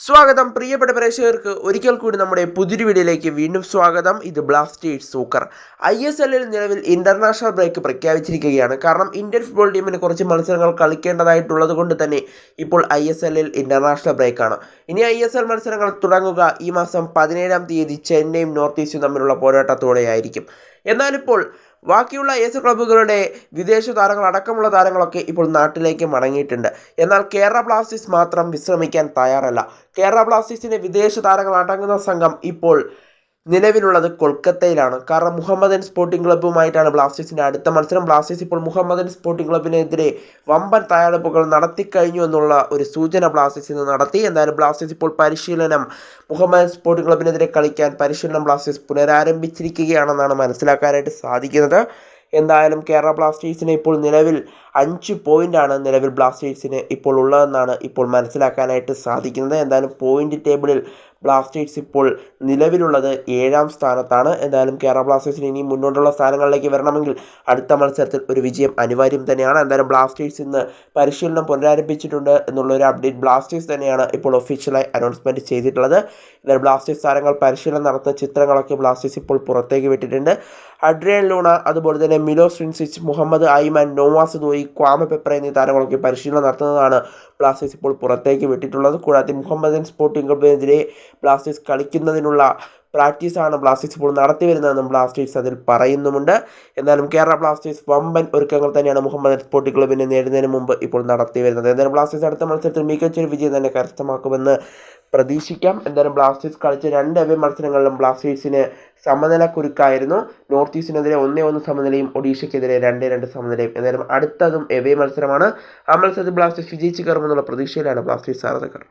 സ്വാഗതം പ്രിയപ്പെട്ട പ്രേക്ഷകർക്ക്. ഒരിക്കൽ കൂടി നമ്മുടെ പുതിയൊരു വീഡിയോയിലേക്ക് വീണ്ടും സ്വാഗതം. ഇത് ബ്ലാസ്റ്റേഴ്സ് സൂക്കർ ഐ എസ് എല്ലിൽ നിലവിൽ ഇന്റർനാഷണൽ ബ്രേക്ക് പ്രഖ്യാപിച്ചിരിക്കുകയാണ്. കാരണം ഇന്ത്യൻ ഫുട്ബോൾ ടീമിന് കുറച്ച് മത്സരങ്ങൾ കളിക്കേണ്ടതായിട്ടുള്ളത് കൊണ്ട് തന്നെ ഇപ്പോൾ ഐ എസ് എല്ലിൽ ഇന്റർനാഷണൽ ബ്രേക്കാണ് ഇനി ഐ എസ് എൽ മത്സരങ്ങൾ തുടങ്ങുക ഈ മാസം പതിനേഴാം തീയതി ചെന്നൈയും നോർത്ത് ഈസ്റ്റും തമ്മിലുള്ള പോരാട്ടത്തോടെയായിരിക്കും. എന്നാലിപ്പോൾ ബാക്കിയുള്ള ഏസ് ക്ലബ്ബുകളുടെ വിദേശ താരങ്ങൾ അടക്കമുള്ള താരങ്ങളൊക്കെ ഇപ്പോൾ നാട്ടിലേക്ക് മടങ്ങിയിട്ടുണ്ട്. എന്നാൽ കേരള ബ്ലാസ്റ്റേഴ്സ് മാത്രം വിശ്രമിക്കാൻ തയ്യാറല്ല. കേരള ബ്ലാസ്റ്റേഴ്സിന്റെ വിദേശ താരങ്ങൾ അടങ്ങുന്ന സംഘം ഇപ്പോൾ നിലവിലുള്ളത് കൊൽക്കത്തയിലാണ്. കാരണം മുഹമ്മദൻ സ്പോർട്ടിംഗ് ക്ലബ്ബുമായിട്ടാണ് ബ്ലാസ്റ്റേഴ്സിന്റെ അടുത്ത മത്സരം. ബ്ലാസ്റ്റേഴ്സ് ഇപ്പോൾ മുഹമ്മദൻ സ്പോർട്ടിംഗ് ക്ലബ്ബിനെതിരെ വമ്പൻ തയ്യാറെടുപ്പുകൾ നടത്തിക്കഴിഞ്ഞു എന്നുള്ള ഒരു സൂചന ബ്ലാസ്റ്റേഴ്സ് ഇന്ന് നടത്തി. എന്തായാലും ബ്ലാസ്റ്റേഴ്സ് ഇപ്പോൾ പരിശീലനം മുഹമ്മദൻ സ്പോർട്ടിംഗ് ക്ലബിനെതിരെ കളിക്കാൻ പരിശീലനം ബ്ലാസ്റ്റേഴ്സ് പുനരാരംഭിച്ചിരിക്കുകയാണെന്നാണ് മനസ്സിലാക്കാനായിട്ട് സാധിക്കുന്നത്. എന്തായാലും കേരള ബ്ലാസ്റ്റേഴ്സിന് ഇപ്പോൾ നിലവിൽ അഞ്ച് പോയിന്റാണ് നിലവിൽ ബ്ലാസ്റ്റേഴ്സിന് ഇപ്പോൾ ഉള്ളതെന്നാണ് ഇപ്പോൾ മനസ്സിലാക്കാനായിട്ട് സാധിക്കുന്നത്. എന്തായാലും പോയിന്റ് ടേബിളിൽ ബ്ലാസ്റ്റേഴ്സ് ഇപ്പോൾ നിലവിലുള്ളത് ഏഴാം സ്ഥാനത്താണ്. എന്തായാലും കേരള ബ്ലാസ്റ്റേഴ്സിന് ഇനി മുന്നോട്ടുള്ള സ്ഥാനങ്ങളിലേക്ക് വരണമെങ്കിൽ അടുത്ത മത്സരത്തിൽ ഒരു വിജയം അനിവാര്യം തന്നെയാണ്. എന്തായാലും ബ്ലാസ്റ്റേഴ്സ് ഇന്ന് പരിശീലനം പുനരാരംഭിച്ചിട്ടുണ്ട് എന്നുള്ള ഒരു അപ്ഡേറ്റ് ബ്ലാസ്റ്റേഴ്സ് തന്നെയാണ് ഇപ്പോൾ ഒഫീഷ്യലായി അനൗൺസ്മെന്റ് ചെയ്തിട്ടുള്ളത്. എന്തായാലും ബ്ലാസ്റ്റേഴ്സ് താരങ്ങൾ പരിശീലനം നടത്തുന്ന ചിത്രങ്ങളൊക്കെ ബ്ലാസ്റ്റേഴ്സ് ഇപ്പോൾ പുറത്തേക്ക് വിട്ടിട്ടുണ്ട്. അഡ്രിയൻ ലൂണ അതുപോലെ തന്നെ Milos സ്വിൻസിച്ച് Mohammed Aimen Noah Sadaoui Kwame Peprah എന്നീ താരങ്ങളൊക്കെ പരിശീലനം നടത്തുന്നതാണ് ബ്ലാസ്റ്റേഴ്സ് ഇപ്പോൾ പുറത്തേക്ക് വിട്ടിട്ടുള്ളത്. കൂടാതെ മുഹമ്മദൻ സ്പോർട്ടിംഗ് ക്ലബിനെതിരെ ബ്ലാസ്റ്റേഴ്സ് കളിക്കുന്നതിനുള്ള പ്രാക്ടീസാണ് ബ്ലാസ്റ്റേഴ്സ് ഇപ്പോൾ നടത്തി വരുന്നതെന്നും ബ്ലാസ്റ്റേഴ്സ് അതിൽ പറയുന്നുമുണ്ട്. എന്നാലും കേരള ബ്ലാസ്റ്റേഴ്സ് വമ്പൻ ഒരുക്കങ്ങൾ തന്നെയാണ് മുഹമ്മദ് സ്പോർട്ടിംഗ് ക്ലബിനെ നേടുന്നതിന് മുമ്പ് ഇപ്പോൾ നടത്തി വരുന്നത് എന്തായാലും ബ്ലാസ്റ്റേഴ്സ് അടുത്ത മത്സരത്തിൽ മികച്ചൊരു വിജയം തന്നെ കരസ്ഥമാക്കുമെന്ന് പ്രതീക്ഷിക്കാം. എന്തായാലും ബ്ലാസ്റ്റേഴ്സ് കളിച്ച രണ്ട് അവേ മത്സരങ്ങളിലും ബ്ലാസ്റ്റേഴ്സിന് സമനില കുരുക്കായിരുന്നു നോർത്ത് ഈസ്റ്റിനെതിരെ ഒന്നേ ഒന്ന് സമനിലയും ഒഡീഷയ്ക്കെതിരെ രണ്ടേ രണ്ട് സമനിലയും. എന്തായാലും അടുത്തതും എവേ മത്സരമാണ്. ആ മത്സരത്തിൽ ബ്ലാസ്റ്റേഴ്സ് വിജയിച്ച് കയറുമെന്നുള്ള പ്രതീക്ഷയിലാണ് ബ്ലാസ്റ്റേഴ്സ് ആരാധകർ.